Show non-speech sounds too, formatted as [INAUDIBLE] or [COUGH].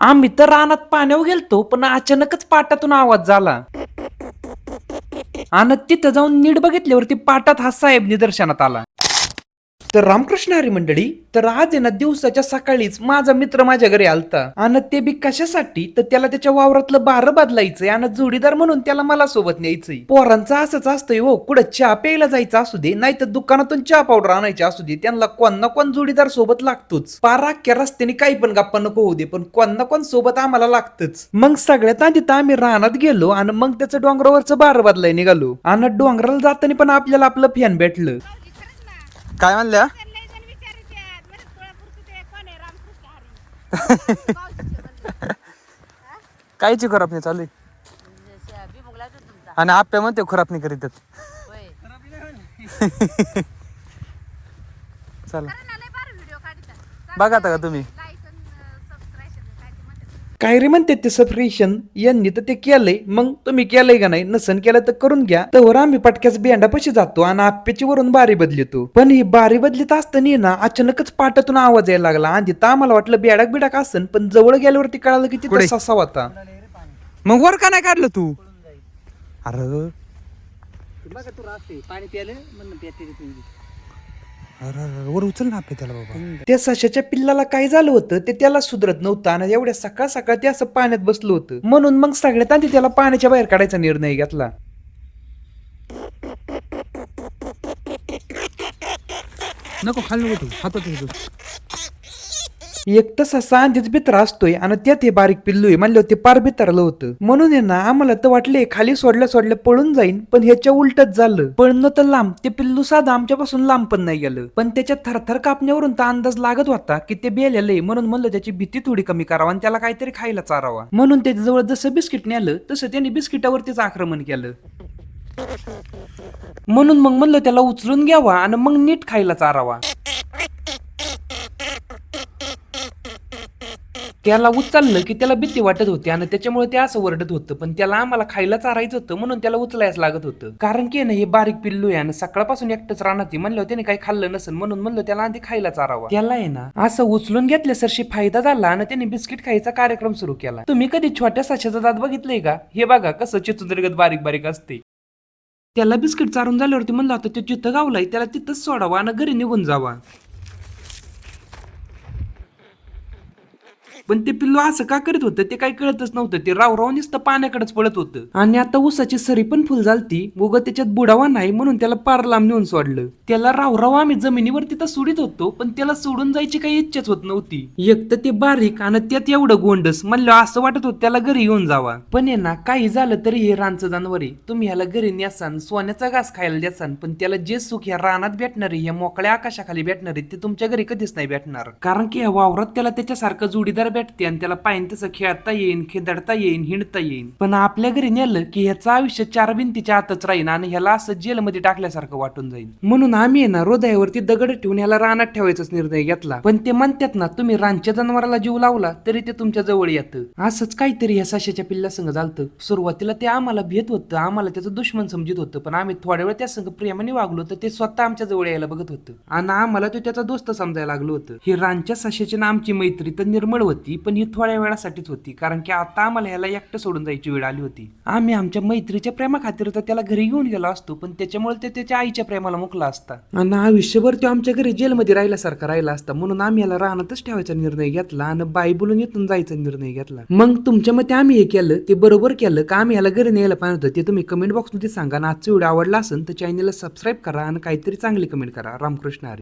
आम्ही तर रानात पाण्यावर गेलतो पण अचानकच पाटातून आवाज झाला. आणि तिथं जाऊन नीट बघितल्यावरती पाटात हा साहेब निदर्शनात आला. तर रामकृष्ण हरी मंडळी तर आज आहे ना दिवसाच्या सकाळीच माझा मित्र माझ्या घरी आलता. आणि ते बी कशासाठी? तर त्याला त्याच्या वावरातलं बारं बदलायचंय आणि जोडीदार म्हणून त्याला मला सोबत न्यायचंय. पोरांचं असंच असतंय हो कुठं चहा प्यायला जायचं असू दे नाही तर दुकानातून चहा पावडर आणायची असू दे त्यांना कोण ना कोण जोडीदार सोबत लागतोच. पार अख्ख्या रस्त्याने काही पण गप्पा नको होऊ दे पण कोण ना कोण सोबत आम्हाला लागतच. मग सगळ्यात आधी तर आम्ही रानात गेलो आणि मग त्याचं डोंगरावरचं बारं बदलाय निघालो. आणि डोंगराला जाताना पण आपल्याला आपलं फॅन भेटलं. काय म्हणल्या. कायची खराबणी चालू आहे. आणि आप्या म्हणते खराबणी करीत. [LAUGHS] चला. बघा आता का तुम्ही Like and, uh, subscribe काय ते म्हणतात. काय रे म्हणते ते सफरेशन? यांनी तर ते केलंय. मग तुम्ही केलंय का नाही? नसन केलं तर करून घ्या. तर आम्ही पटक्याच बियांडापाशी जातो आणि आप्याची वरून बारी बदलतो. पण ही बारी बदलीत असताना ना अचानकच पाटातून आवाज यायला लागला. आणि तर आम्हाला वाटलं बियाडक बिडाक असन पण जवळ गेल्यावरती कळालं की तिथे? ससा होता. मग वर का नाही काढलं तू? अरे. बघा तू राहते. पाणी प्यायलं म्हणून अरे, अरे, वर उचल ना आपल्या त्याला बाबा. त्या सशाच्या पिल्लाला काय झालं होतं ते त्याला सुधरत नव्हतं आणि एवढ्या सकाळ सकाळ ते असं पाण्यात बसलं होतं. म्हणून मग सगळ्यात आधी त्याला पाण्याच्या बाहेर काढायचा निर्णय घेतला. नको खाली नको हातात घेतो एक तर ससा आधीच असतोय आणि त्यात हे बारीक पिल्लू आहे म्हणलं ते पार भितरलं होतं. म्हणून आहे ना आम्हाला तर वाटले खाली सोडलं सोडलं पळून जाईन पण ह्याच्या उलटच झालं. पळणं तर लांब ते पिल्लू साधं आमच्यापासून लांब पण नाही गेलं. पण त्याच्या थरथर कापण्यावरून तर अंदाज लागत होता की ते बेलेलं आहे म्हणून म्हणलं त्याची भीती थोडी कमी करावा आणि त्याला काहीतरी खायला चारावा. म्हणून त्याच्याजवळ जसं बिस्किट नेलं तसं त्याने बिस्किटावरतीच आक्रमण केलं. म्हणून मग म्हणलं त्याला उचलून घ्यावा आणि मग नीट खायला चारावा. त्याला उचललं की त्याला भीती वाटत होती आणि त्याच्यामुळे ते असं वरडत होतं. पण त्याला आम्हाला खायला चारायचं होतं म्हणून त्याला उचलायच लागत होतं. कारण की ना हे बारीक पिल्लू आहे आणि सकाळपासून एकटंच राहणार म्हणलं त्याने काही खाल्लं नसेल म्हणून म्हणलं त्याला आधी खायला चारावा. त्याला आहे ना असं उचलून घेतल्या सरशी फायदा झाला आणि त्याने बिस्किट खायचा कार्यक्रम सुरू केला. तुम्ही कधी छोट्या साच्याचा दात बघितलंय का? हे बघा कसं चिचुंदरगत बारीक बारीक असते. त्याला बिस्किट चारून झाल्यावरती म्हणलं होतं ते जिथं गावलाय त्याला तिथंच सोडावा आणि घरी निघून जावा. पण ते पिल्लू असं का करत होतं? ते काही कळतच नव्हतं. ते राव राव नुसतं पाण्याकडेच पळत होतं. आणि आता उसाची सरी पण फुल झालती. उग त्याच्यात बुडावा नाही म्हणून त्याला पार लांब नेऊन सोडलं. त्याला राव राव आम्ही जमिनीवर तिथं सोडित होतो पण त्याला सोडून जायची काही इच्छाच होत नव्हती. एक तर ते बारीक आणि त्यात एवढं गोंडस. म्हणलं असं वाटत होतं त्याला घरी येऊन जावा. पण आहे ना काही झालं तरी हे रानचं जनावर आहे. तुम्ही ह्याला घरी न्यासान सोन्याचा घास खायला द्यासान पण त्याला जे सुख या रानात भेटणार आहे या मोकळ्या आकाशाखाली भेटणार आहे ते तुमच्या घरी कधीच नाही भेटणार. कारण की ह्या वावरात त्याला त्याच्यासारखं जोडीदार भेटते आणि त्याला पाहिजे तसं खेळता येईन खेदडता येईन हिंडता येईन. पण आपल्या घरी नेलं की ह्याचं आयुष्य चार भिंतीच्या आतच राहीन आणि ह्याला असं जेलमध्ये टाकल्यासारखं वाटून जाईल म्हणून आम्ही ना हृदयावरती दगड ठेवून ह्याला रानात ठेवायचाच निर्णय घेतला. पण ते म्हणतात ना तुम्ही रानच्या जनावराला जीव लावला तरी ते तुमच्या जवळ येतं. असंच काहीतरी ह्या साशाच्या पिल्ला संग झालतं. सुरुवातीला ते आम्हाला भेट होतं आम्हाला त्याचं दुश्मन समजत होतं पण आम्ही थोड्या वेळ त्या संग प्रेमाने वागलो तर ते स्वतः आमच्या जवळ यायला बघत होतं. आणि आम्हाला तो त्याचा दोस्त समजायला लागलो होतं. ही रानच्या साशाची ना आमची मैत्री तर निर्मळ होती. पण ही थोड्या वेळासाठीच होती कारण की आता आम्हाला ह्याला एकटं सोडून जायची वेळ आली होती. आम्ही आमच्या मैत्रीच्या प्रेमा खातीर तर त्याला घरी घेऊन गेलो असतो पण त्याच्यामुळे ते त्याच्या आईच्या प्रेमाला मुकला असता. आणि आयुष्यभर तो आमच्या घरी जेलमध्ये राहिल्यासारखा राहिला असता म्हणून आम्ही याला राहणातच ठेवायचा निर्णय घेतला आणि बाई बोलून इथून जायचा निर्णय घेतला. मग तुमच्या मते आम्ही हे केलं ते बरोबर केलं का आम्ही याला घरी न्यायला पाहिजे होतं ते तुम्ही कमेंट बॉक्समध्ये सांगा. आणि आजचा व्हिडिओ आवडला असेल तर चॅनलला सबस्क्राईब करा आणि काहीतरी चांगली कमेंट करा. रामकृष्ण हरी.